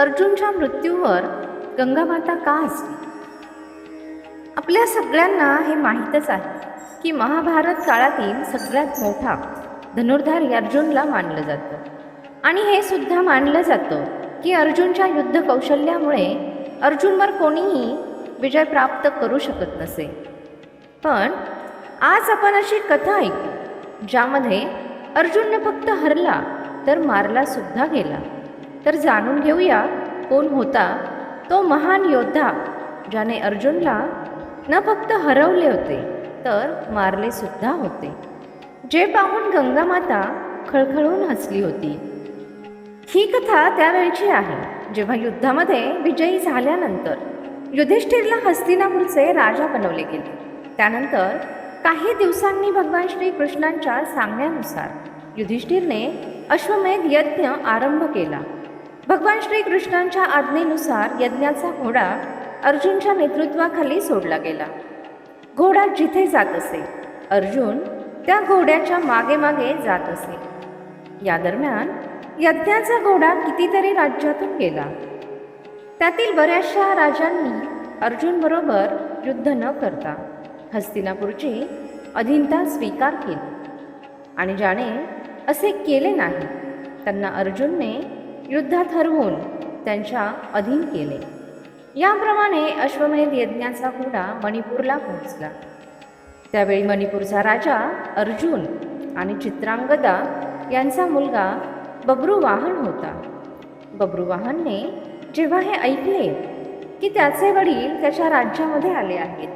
अर्जुनच्या मृत्यूवर गंगामाता का असली आपल्या सगळ्यांना हे माहीतच आहे की महाभारत काळातील सगळ्यात मोठा धनुर्धारी अर्जुनला मानलं जातं. आणि हे सुद्धा मानलं जातं की अर्जुनच्या युद्ध कौशल्यामुळे अर्जुनवर कोणीही विजय प्राप्त करू शकत नसे. पण आज आपण अशी कथा ऐकू ज्यामध्ये अर्जुनने फक्त हरला तर मारला सुद्धा गेला. तर जाणून घेऊया कोण होता तो महान योद्धा ज्याने अर्जुनला न फक्त हरवले होते तर मारले सुद्धा होते. जे पाहून गंगामाता खळखळून हसली होती. ही कथा त्यावेळची आहे जेव्हा युद्धामध्ये विजयी झाल्यानंतर युधिष्ठिरला हस्तिनापूरचे राजा बनवले गेले. त्यानंतर काही दिवसांनी भगवान श्रीकृष्णांच्या सांगण्यानुसार युधिष्ठिरने अश्वमेध यज्ञ आरंभ केला. भगवान श्रीकृष्णांच्या आज्ञेनुसार यज्ञाचा घोडा अर्जुनच्या नेतृत्वाखाली सोडला गेला. घोडा जिथे जात असे अर्जुन त्या घोड्याच्या मागे मागे जात असे. या दरम्यान यज्ञाचा घोडा कितीतरी राज्यातून गेला. त्यातील बऱ्याचशा राजांनी अर्जुनबरोबर युद्ध न करता हस्तिनापूरची अधीनता स्वीकार केली. आणि ज्याने असे केले नाही त्यांना अर्जुनने युद्धात हरवून त्यांच्या अधीन केले. याप्रमाणे अश्वमेध यज्ञाचा घोडा मणिपूरला पोहोचला. त्यावेळी मणिपूरचा राजा अर्जुन आणि चित्रांगदा यांचा मुलगा बब्रुवाहन होता. बब्रुवाहनने जेव्हा हे ऐकले की त्याचे वडील त्याच्या राज्यामध्ये आले आहेत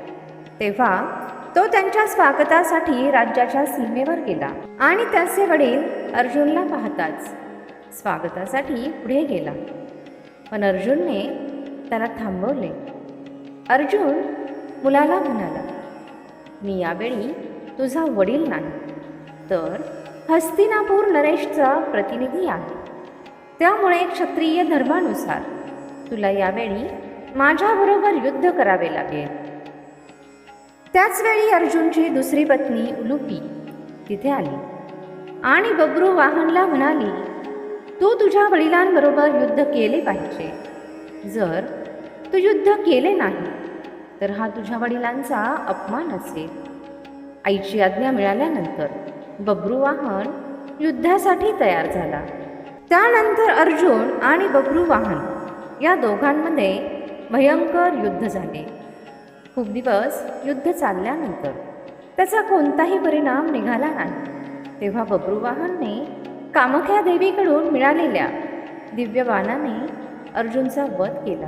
तेव्हा तो त्यांच्या स्वागतासाठी राज्याच्या सीमेवर गेला आणि त्याचे वडील अर्जुनला पाहताच स्वागतासाठी पुढे गेला. पण अर्जुनने त्याला थांबवले. अर्जुन मुलाला म्हणाला मी यावेळी तुझा वडील नाही तर हस्तिनापूर नरेशचा प्रतिनिधी आहे. त्यामुळे क्षत्रिय धर्मानुसार तुला यावेळी माझ्याबरोबर युद्ध करावे लागेल. त्याचवेळी अर्जुनची दुसरी पत्नी उलुपी तिथे आली आणि बब्रू वाहनला म्हणाली तू तुझ्या वडिलांबरोबर युद्ध केले पाहिजे. जर तू युद्ध केले नाही तर हा तुझ्या वडिलांचा अपमान असेल. आईची आज्ञा मिळाल्यानंतर बब्रुवाहन युद्धासाठी तयार झाला. त्यानंतर अर्जुन आणि बब्रुवाहन या दोघांमध्ये भयंकर युद्ध झाले. खूप दिवस युद्ध चालल्यानंतर त्याचा कोणताही परिणाम निघाला नाही. तेव्हा बब्रुवाहनने कामख्या देवीकडून मिळालेल्या दिव्य बाणाने अर्जुनचा वध केला.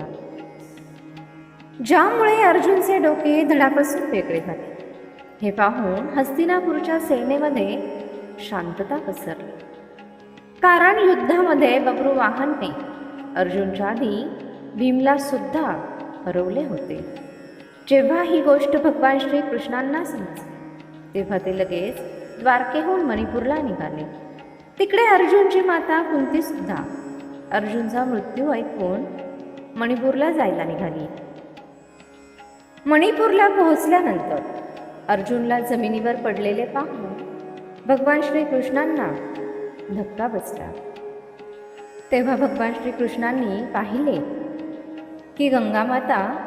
ज्यामुळे अर्जुनचे डोके धडापासून वेगळे झाले. हे पाहून हस्तिनापूरच्या सेनेमध्ये शांतता पसरली. कारण युद्धामध्ये बब्रुवाहनने अर्जुनच्या आधी भीमला सुद्धा हरवले होते. जेव्हा ही गोष्ट भगवान श्रीकृष्णांना समजली तेव्हा ते लगेच द्वारकेहून मणिपूरला निघाले. तिकडे अर्जुनची माता कुंती सुद्धा. अर्जुनचा मृत्यू ऐकून मणिपूरला जायला निघाली. मणिपूरला पोहोचल्यानंतर अर्जुनला जमिनीवर पडलेले पाहून भगवान श्रीकृष्णांना धक्का बसला. तेव्हा भगवान श्रीकृष्णांनी पाहिले की गंगामाता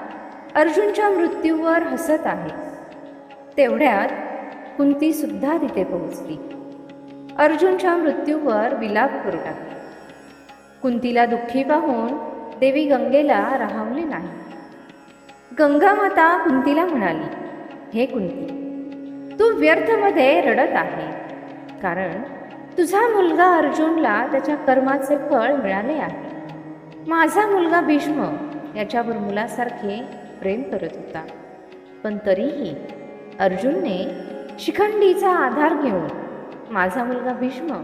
अर्जुनच्या मृत्यूवर हसत आहे. तेवढ्यात कुंती सुद्धा तिथे पोहोचली. अर्जुनच्या मृत्यूवर विलाप करू लागले कुंतीला दुःखी पाहून देवी गंगेला राहवले नाही. गंगामाता कुंतीला म्हणाली हे कुंती तू व्यर्थमध्ये रडत आहे. कारण तुझा मुलगा अर्जुनला त्याच्या कर्माचे फळ मिळाले आहे. माझा मुलगा भीष्म याच्यावर मुलासारखे प्रेम करत होता. पण तरीही अर्जुनने शिखंडीचा आधार घेऊन माझा मुलगा भीष्म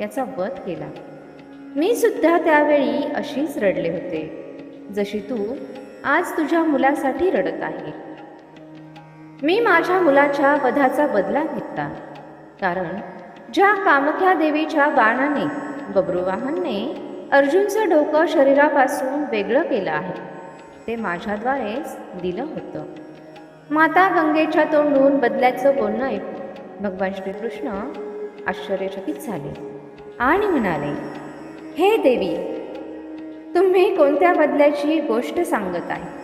याचा वध केला. मी सुद्धा त्यावेळी अशीच रडले होते जशी तू आज तुझ्या मुलासाठी रडत आहे. मी माझ्या मुलाच्या वधाचा बदला घेतला कारण ज्या कामख्या देवीच्या बाणाने बब्रुवाहनने अर्जुनचं डोकं शरीरापासून वेगळं केलं आहे ते माझ्याद्वारेच दिलं होतं. माता गंगेच्या तोंडून बदल्याचं बोलणं ऐकून भगवान श्रीकृष्ण आश्चर्यचकित झाले आणि म्हणाले हे देवी तुम्ही कोणत्या बदल्याची गोष्ट सांगत आहे?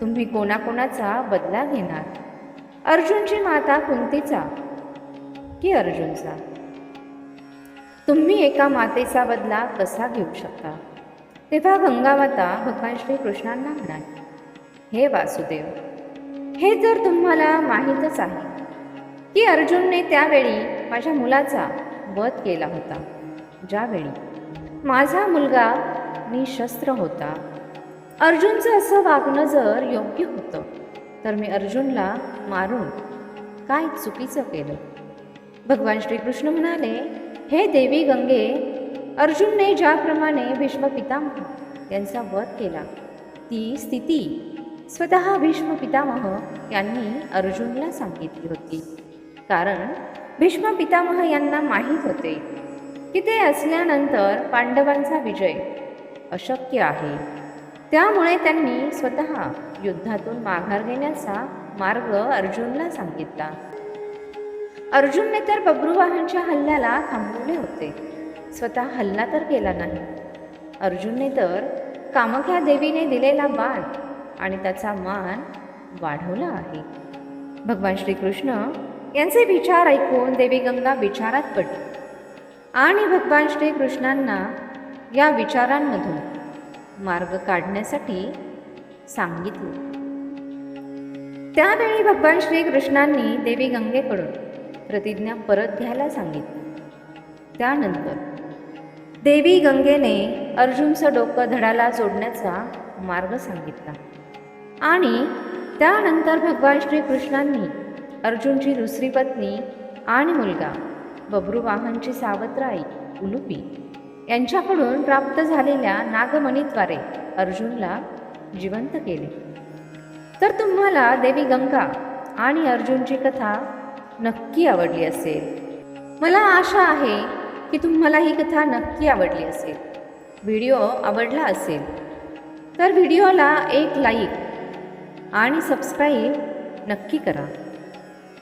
तुम्ही कोणाकोणाचा बदला घेणार? अर्जुनची माता कुंतीचा की अर्जुनचा? तुम्ही एका मातेचा बदला कसा घेऊ शकता? तेव्हा गंगामाता भगवान श्रीकृष्णांना म्हणाली हे वासुदेव हे तर तुम्हाला माहीतच आहे की अर्जुनने त्यावेळी माझ्या मुलाचा वध केला होता. ज्यावेळी माझा मुलगा निशस्त्र होता अर्जुनचं असं वागणं जर योग्य होतं तर मी अर्जुनला मारून काय चुकीचं केलं? भगवान श्रीकृष्ण म्हणाले हे देवी गंगे अर्जुनने ज्याप्रमाणे भीष्म पितामह यांचा वध केला ती स्थिती स्वतः भीष्म पितामह यांनी अर्जुनला सांगितली होती. कारण भीष्म पितामह यांना माहीत होते की ते असल्यानंतर पांडवांचा विजय अशक्य आहे. त्यामुळे त्यांनी स्वतः युद्धातून माघार घेण्याचा मार्ग अर्जुनला सांगितला. अर्जुनने तर बब्रुवाहनच्या हल्ल्याला थांबवले होते. स्वतः हल्ला तर केला नाही. अर्जुनने तर कामख्या देवीने दिलेला बाण आणि त्याचा मान वाढवला आहे. भगवान श्रीकृष्ण यांचे विचार ऐकून देवी गंगा विचारात पडली. आणि भगवान श्रीकृष्णांना या विचारांमधून मार्ग काढण्यासाठी सांगितले. त्यावेळी भगवान श्रीकृष्णांनी देवी गंगेकडून प्रतिज्ञा परत घ्यायला सांगितली. त्यानंतर देवी गंगेने अर्जुनचं डोकं धडाला जोडण्याचा मार्ग सांगितला. आणि त्यानंतर भगवान श्रीकृष्णांनी अर्जुनची दुसरी पत्नी आणि मुलगा बब्रुवाहनची सावत्र आई उलुपी. यांच्याकडून प्राप्त झालेल्या नागमणीद्वारे अर्जुनला जिवंत केले. तर तुम्हाला देवी गंगा आणि अर्जुनची कथा नक्की आवडली असेल. मला आशा आहे की तुम्हाला ही कथा नक्की आवडली असेल. व्हिडिओ आवडला असेल तर व्हिडिओला एक लाईक आणि सबस्क्राईब नक्की करा.